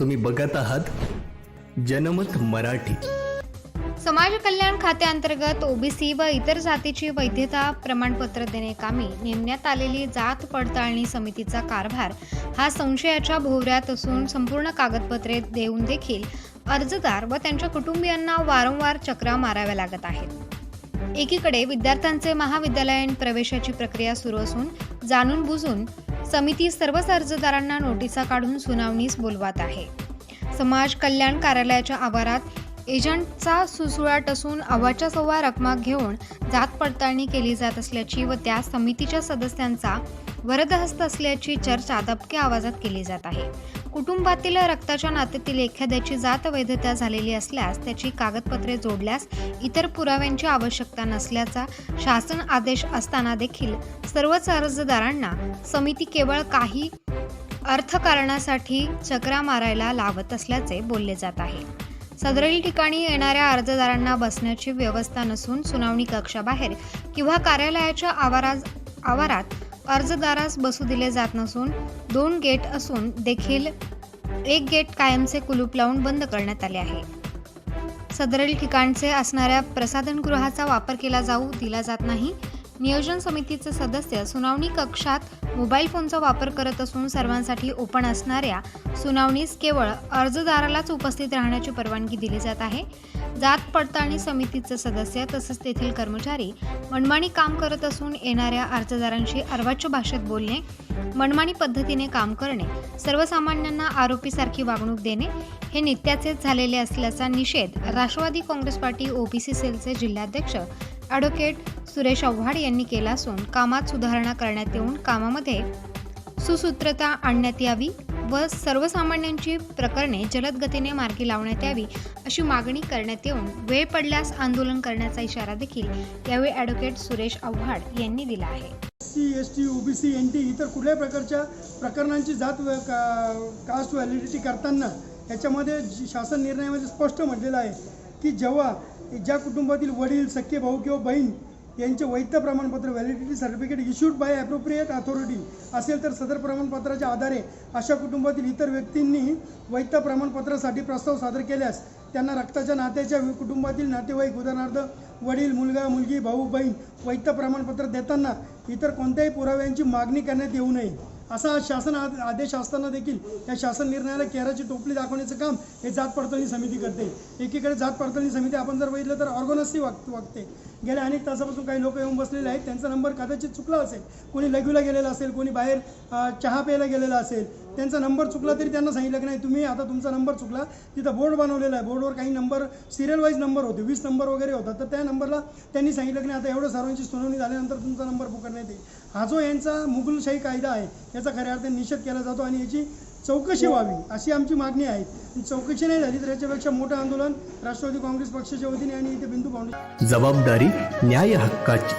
तुम्ही बघत आहात जनमत मराठी. समाज कल्याण खात्याअंतर्गत ओबीसी व इतर जातीची वैधता प्रमाणपत्र देणे कामी नेमण्यात आलेली जात पडताळणी समितीचा कारभार हा संशयाच्या भोवऱ्यात असून संपूर्ण कागदपत्रे देऊन देखील अर्जदार व त्यांच्या कुटुंबियांना वारंवार चक्रा माराव्या लागत आहेत. एकीकडे विद्यार्थ्यांचे महाविद्यालयीन प्रवेशाची प्रक्रिया सुरू असून जाणून बुजून समिती सर्वच अर्जदारांना नोटिसा काढून सुनावणीस बोलवत आहे. समाज कल्याण कार्यालयाच्या आवारात एजंटचा सुसुळाट असून अव्वाच्या सव्वा रकमा घेऊन जात पडताळणी केली जात असल्याची व त्या समितीच्या सदस्यांचा वरदहस्त असल्याची चर्चा दबक्या आवाजात केली जात आहे. कुटुंबातील रक्ताच्या नात्यातील एखाद्याची जात वैधता झालेली असल्यास त्याची कागदपत्रे जोडल्यास इतर पुराव्यांची आवश्यकता नसल्याचा शासन आदेश असताना देखील सर्वच अर्जदारांना समिती केवळ काही अर्थकारणासाठी चक्रा मारायला लावत असल्याचे बोलले जात आहे. सदरील ठिकाणी येणाऱ्या अर्जदारांना बसण्याची व्यवस्था नसून सुनावणी कक्षाबाहेर किंवा कार्यालयाच्या आवारात आवारात अर्जदारास बसू दिले जात नसून दोन गेट असून देखील एक गेट कायमचे कुलूप लावून बंद करण्यात आले आहे. सदरील ठिकाणचे असणाऱ्या प्रसाधनगृहाचा वापर केला जाऊ दिला जात नाही. नियोजन समितीचे सदस्य सुनावणी कक्षात मोबाईल फोनचा वापर करत असून सर्वांसाठी ओपन असणाऱ्या सुनावणीस केवळ अर्जदारालाच उपस्थित राहण्याची परवानगी दिली जात आहे. जात पडताळणी समितीचे सदस्य तसेच तेथील कर्मचारी मनमानी काम करत असून येणाऱ्या अर्जदारांशी अर्वाच्य भाषेत बोलणे मनमानी पद्धतीने काम करणे सर्वसामान्यांना आरोपीसारखी वागणूक देणे हे नित्याचेच झालेले असल्याचा निषेध राष्ट्रवादी काँग्रेस पार्टी ओबीसी सेलचे जिल्हाध्यक्ष ॲडव्होकेट सुरेश आव्हाड यांनी केला असून कामात सुधारणा करण्यात येऊन कामामध्ये सुसूत्रता आणण्यात यावी व सर्वसामान्यांची प्रकरणे जलद गतीने मार्गी लावण्यात यावी अशी मागणी करण्यात येऊन वेळ पडल्यास आंदोलन करण्याचा इशारा देखील यावेळी ॲडव्होकेट सुरेश आव्हाड यांनी दिला आहे. C S T O B C N T इतर कुठल्याही प्रकारच्या प्रकरणांची जात का कास्ट व्हॅलिडिटी करताना याच्यामध्ये जी- शासन निर्णयामध्ये स्पष्ट म्हटलेलं आहे की जेव्हा ज्या कुटुंबातील वडील सख्खे भाऊ किंवा बहीण यांचे वैध प्रमाणपत्र validity certificate issued by appropriate authority असेल तर सदर प्रमाणपत्राच्या आधारे अशा कुटुंबातील इतर व्यक्तींनी वैध प्रमाणपत्रासाठी प्रस्ताव सादर केल्यास त्यांना रक्ताच्या नात्याच्या कुटुंबातील नातेवाईक उदाहरणार्थ वडील मुलगा मुलगी भाऊ बहीण वैध प्रमाणपत्र देताना इतर कोणत्याही पुराव्यांची मागणी करण्यात येऊ नये. असा शासन आदेश असताना देखील या शासन निर्णयाला केराची टोपली दाखवण्याचं काम हे जात पडताळणी समिती करते. एकीकडे जात पडताळणी समिती आपण जर बघितलं तर ऑर्गोनसही वाग वागते गेल्या अनेक तासापासून काही लोक येऊन बसलेले आहेत. त्यांचा नंबर कदाचित चुकला असेल. कोणी लघवीला गेलेला असेल कोणी बाहेर चहा प्यायला गेलेला असेल. त्यांचा नंबर चुकला तरी त्यांना सांगितलं की नाही तुम्ही आता तुमचा नंबर चुकला तिथं बोर्ड बनवलेला आहे. बोर्डवर काही नंबर सिरियल वाईज नंबर होते वीस नंबर वगैरे होता. तर त्या नंबरला त्यांनी सांगितलं की नाही आता एवढं सर्वांची सुनावणी झाल्यानंतर तुमचा नंबर पुकारण्यात येईल. हा जो यांचा मुघलशाही कायदा आहे याचा खऱ्या अर्थाने निषेध केला जातो आणि याची चौकशी व्हावी अशी आमची मागणी आहे. चौकशी नाही झाली तर याच्यापेक्षा मोठं आंदोलन राष्ट्रवादी काँग्रेस पक्षाच्या वतीने आणि इथे बिंदू फाउंडेशन जबाबदारी न्याय हक्काची.